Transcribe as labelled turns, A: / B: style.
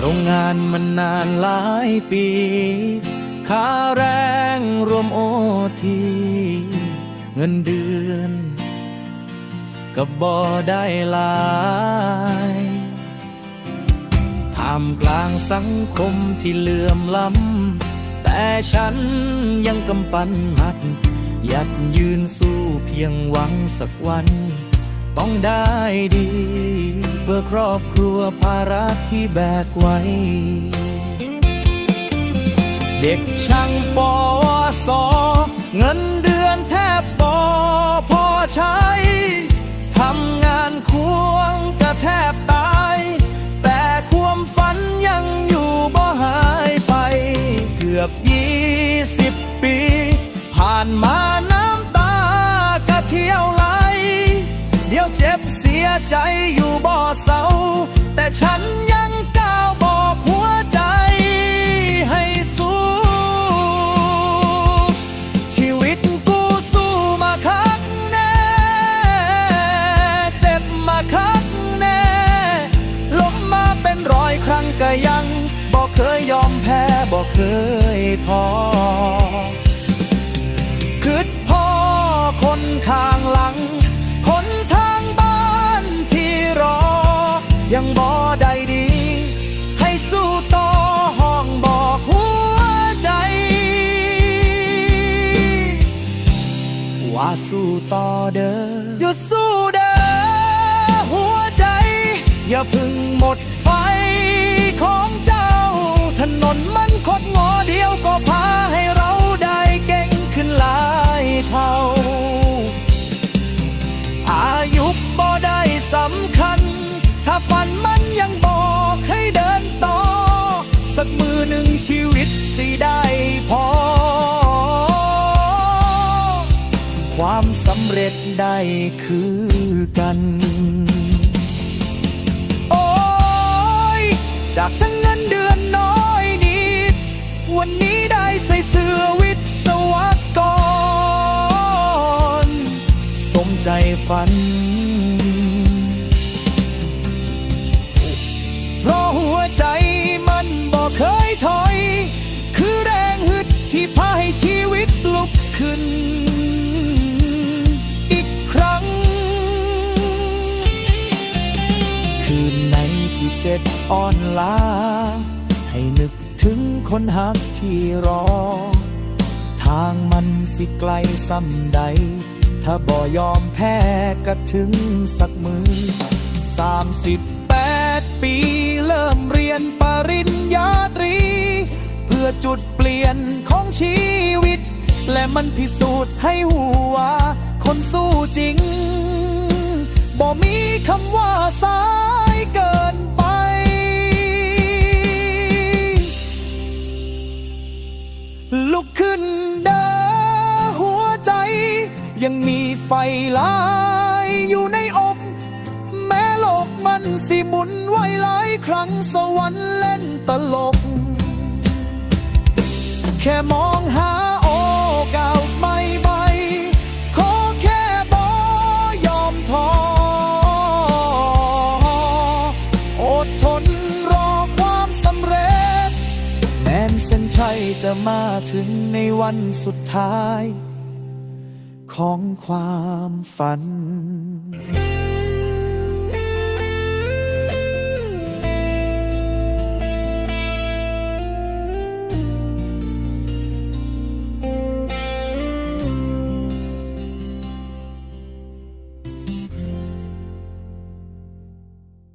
A: โรงงานมันนานหลายปีค่าแรงรวมโอทีเงินเดือนก็บ่ได้หลายท่ามกลางสังคมที่เลื่อมล้ำแต่ฉันยังกำปั้นมัด ยัดยืนสู้เพียงหวังสักวัน ต้องได้ดี เพื่อครอบครัวภาระที่แบกไว้ เด็กช่างปอสอเงินเดือนแทบปอพอใช้ทำงานควงก็แทบตาย แต่ความฝันยังอยู่บ่หายไป เกือบยี่สิบปี ผ่านมา ใจอยู่บ่อเศร้าแต่ฉันยังก้าวบอกหัวใจให้สู้ ชีวิตกูสู้มาคักแน่ เจ็บมาคักแน่ล้มมาเป็นร้อยครั้งก็ยังบอกเคยยอมแพ้บอกเคยท้อคิดพ่อคนข้างหลัง ยังบ่ได้ดี ให้สู้ต่อห้องบอกหัวใจ ว่าสู้ต่อเด้ออย่าสู้เด้อหัวใจ อย่าพึ่งหมดไฟของเจ้า ถนนมันคดงอเดียวก็พา หนึ่งชีวิตสิได้พอ ความสำเร็จได้คือกันโอ้ยจากฉันเงินเดือนน้อยนิด วันนี้ได้ใส่เสื้อวิศวกร สมใจฝัน อ่อนล้า ให้นึกถึงคนหักที่รอ ทางมันสิไกลซ้ำใด ถ้าบ่ยอมแพ้ก็ถึงสักมือสามสิบแปดปีเริ่มเรียนปริญญาตรี เพื่อจุดเปลี่ยนของชีวิต และมันพิสูจน์ให้หัว คนสู้จริงบ่มีคำว่าสาย ยังมีไฟลายอยู่ในอก แม้โลกมันสิหมุนไหวหลายครั้งสวรรค์เล่นตลก แค่มองหาโอกาสใหม่ใหม่ขอแค่บอยอมท้ออดทนรอความสำเร็จ แม้นเส้นชัยจะมาถึงในวันสุดท้าย ของความฝัน